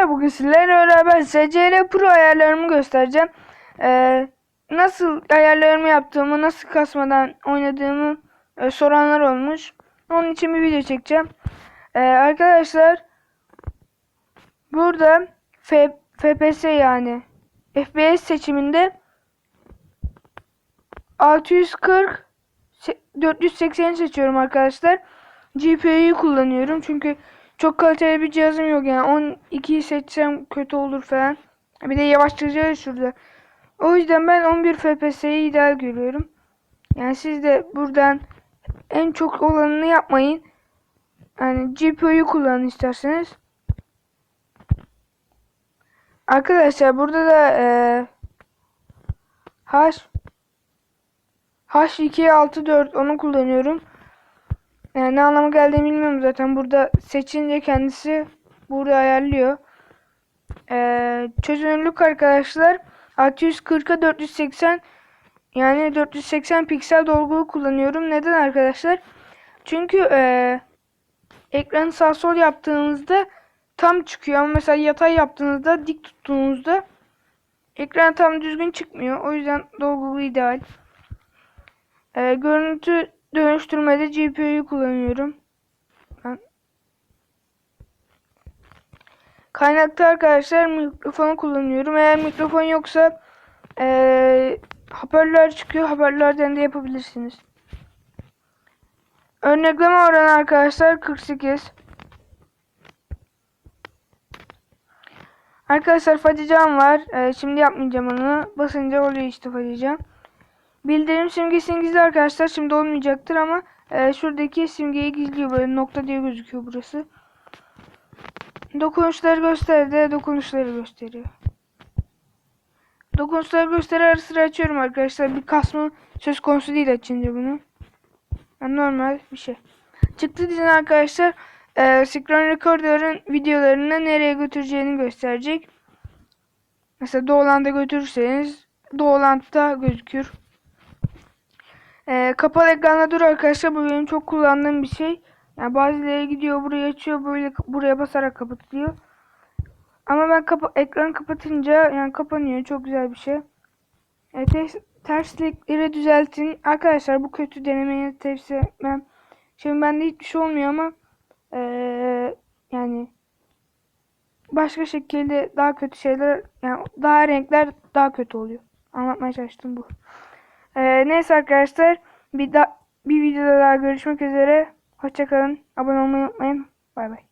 arkadaşlar bugün sizlerle beraber SCR Pro ayarlarımı göstereceğim. Ee, nasıl ayarlarımı yaptığımı, nasıl kasmadan oynadığımı e, soranlar olmuş. Onun için bir video çekeceğim. Ee, arkadaşlar burada F FPS yani FPS seçiminde 640 480 seçiyorum arkadaşlar. GPU'yu kullanıyorum çünkü çok kaliteli bir cihazım yok yani 12'yi seçsem kötü olur falan. Bir de yavaşlatıcı şurada. O yüzden ben 11 FPS'yi ideal görüyorum. Yani siz de buradan en çok olanını yapmayın. Yani GPU'yu kullanın isterseniz. Arkadaşlar burada da e, H H264 onu kullanıyorum. Yani ne anlama geldiğini bilmiyorum zaten. Burada seçince kendisi burada ayarlıyor. Ee, çözünürlük arkadaşlar 640'a 480 yani 480 piksel dolguyu kullanıyorum. Neden arkadaşlar? Çünkü e, ekranı sağ sol yaptığınızda tam çıkıyor ama mesela yatay yaptığınızda dik tuttuğunuzda ekran tam düzgün çıkmıyor. O yüzden dolgu ideal. E, görüntü dönüştürmede GPU'yu kullanıyorum. Ben Kaynakta arkadaşlar mikrofonu kullanıyorum. Eğer mikrofon yoksa ee, hoparlör çıkıyor. Hoparlörden de yapabilirsiniz. Örnekleme oranı arkadaşlar 48. Arkadaşlar facican var. Ee, şimdi yapmayacağım onu. Basınca oluyor işte facican. Bildirim simgesi gizli arkadaşlar. Şimdi olmayacaktır ama e, şuradaki simgeyi gizliyor. Böyle nokta diye gözüküyor burası. Dokunuşları gösterdi. Dokunuşları gösteriyor. Dokunuşları gösteri ara sıra açıyorum arkadaşlar. Bir kasma söz konusu değil açınca bunu. Yani normal bir şey. Çıktı dizin arkadaşlar. E, Screen Recorder'ın videolarını nereye götüreceğini gösterecek. Mesela Doğuland'a götürürseniz Doğuland'da gözükür. Ee, kapalı ekranda dur arkadaşlar. Bu benim çok kullandığım bir şey. Yani bazıları gidiyor buraya açıyor böyle buraya basarak kapatıyor. Ama ben kapa ekranı kapatınca yani kapanıyor. Çok güzel bir şey. E, ters, terslikleri düzeltin. Arkadaşlar bu kötü denemeyi tavsiye etmem. Şimdi bende hiçbir şey olmuyor ama ee, yani başka şekilde daha kötü şeyler yani daha renkler daha kötü oluyor. Anlatmaya çalıştım bu. Ee, neyse arkadaşlar bir, da bir videoda daha görüşmek üzere. Hoşçakalın. Abone olmayı unutmayın. Bay bay.